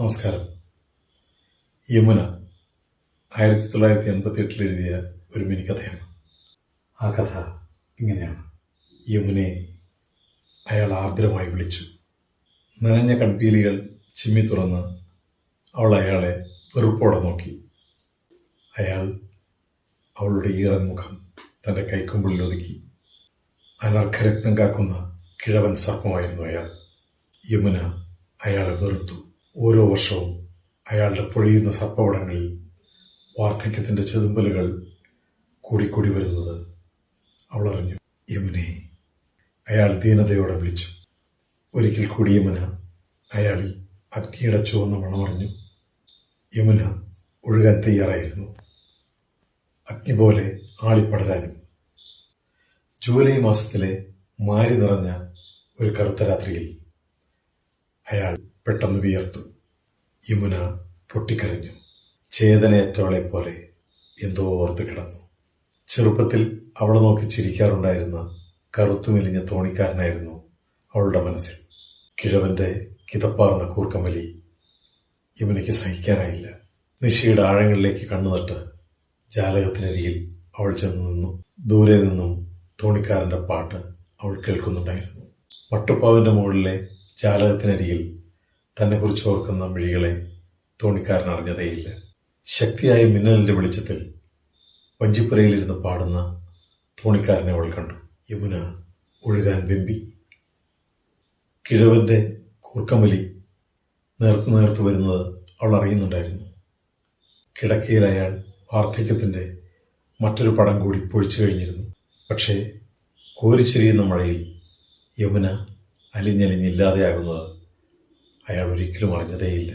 നമസ്കാരം. യമുന ആയിരത്തി തൊള്ളായിരത്തി എൺപത്തി എട്ടിൽ എഴുതിയ ഒരു മിനിക്കഥയാണ്. ആ കഥ ഇങ്ങനെയാണ്. യമുനയെ അയാൾ ആർദ്രമായി വിളിച്ചു. നനഞ്ഞ കൺപീലികൾ ചിമ്മി തുറന്ന് അവൾ അയാളെ വെറുപ്പോടെ നോക്കി. അയാൾ അവളുടെ ഈറൻ മുഖം തന്റെ കൈക്കുമ്പിളിൽ ഒതുക്കി. അനർഘരത്നം കാക്കുന്ന കിഴവൻ സർപ്പമായിരുന്നു അയാൾ. യമുന അയാളെ വെറുത്തു. ഓരോ വർഷവും അയാളുടെ പൊഴിയുന്ന സർപ്പവടങ്ങളിൽ വാർദ്ധക്യത്തിന്റെ ചെതുമ്പലുകൾ കൂടിക്കൂടി വരുന്നത് അവളറിഞ്ഞു. യമുനെ അയാൾ ദീനതയോടെ വിളിച്ചു. ഒരിക്കൽ കൂടി യമുന അയാളിൽ അഗ്നിയുടെ ചുവന്ന മണമറിഞ്ഞു. യമുന ഒഴുകാൻ തയ്യാറായിരുന്നു. അഗ്നി പോലെ ആളിപ്പടരാനും. ജൂലൈ മാസത്തിലെ മാരി നിറഞ്ഞ ഒരു കറുത്ത രാത്രിയിൽ അയാൾ പെട്ടെന്ന് വിയർത്തു. യമുന പൊട്ടിക്കരഞ്ഞു. ചേതനയറ്റവളെ പോലെ എന്തോ ഓർത്ത് കിടന്നു. ചെറുപ്പത്തിൽ അവളെ നോക്കി ചിരിക്കാറുണ്ടായിരുന്ന കറുത്തുമെലിഞ്ഞ തോണിക്കാരനായിരുന്നു അവളുടെ മനസ്സിൽ. കിഴവന്റെ കിതപ്പാർന്ന കൂർക്കമലി യമുനയ്ക്ക് സഹിക്കാനായില്ല. നിശയുടെ ആഴങ്ങളിലേക്ക് കണ്ണുനട്ട് ജാലകത്തിനരികിൽ അവൾ ചെന്ന് നിന്നു. ദൂരെ നിന്നും തോണിക്കാരന്റെ പാട്ട് അവൾ കേൾക്കുന്നുണ്ടായിരുന്നു. മട്ടുപ്പാവിന്റെ മുകളിലെ ജാലകത്തിനരികിൽ തന്നെക്കുറിച്ച് ഓർക്കുന്ന മിഴികളെ തോണിക്കാരൻ അറിഞ്ഞതേയില്ല ശക്തിയായ മിന്നലിന്റെ വെളിച്ചത്തിൽ വഞ്ചിപ്പുരയിലിരുന്ന് പാടുന്ന തോണിക്കാരനെ അവൾ കണ്ടു. യമുന ഒഴുകാൻ വെമ്പി. കിഴവന്റെ കൂർക്കമലി നേർത്ത് നേർത്ത് വരുന്നത് അവൾ അറിയുന്നുണ്ടായിരുന്നു. കിടക്കയിൽ അയാൾ വാർദ്ധക്യത്തിന്റെ മറ്റൊരു പടം കൂടി പൊഴിച്ചു കഴിഞ്ഞിരുന്നു. പക്ഷേ കോരിച്ചെരിയുന്ന മഴയിൽ യമുന അലിഞ്ഞലിഞ്ഞില്ലാതെയാകുന്നത് അയാൾ ഒരിക്കലും അറിഞ്ഞതേയില്ല.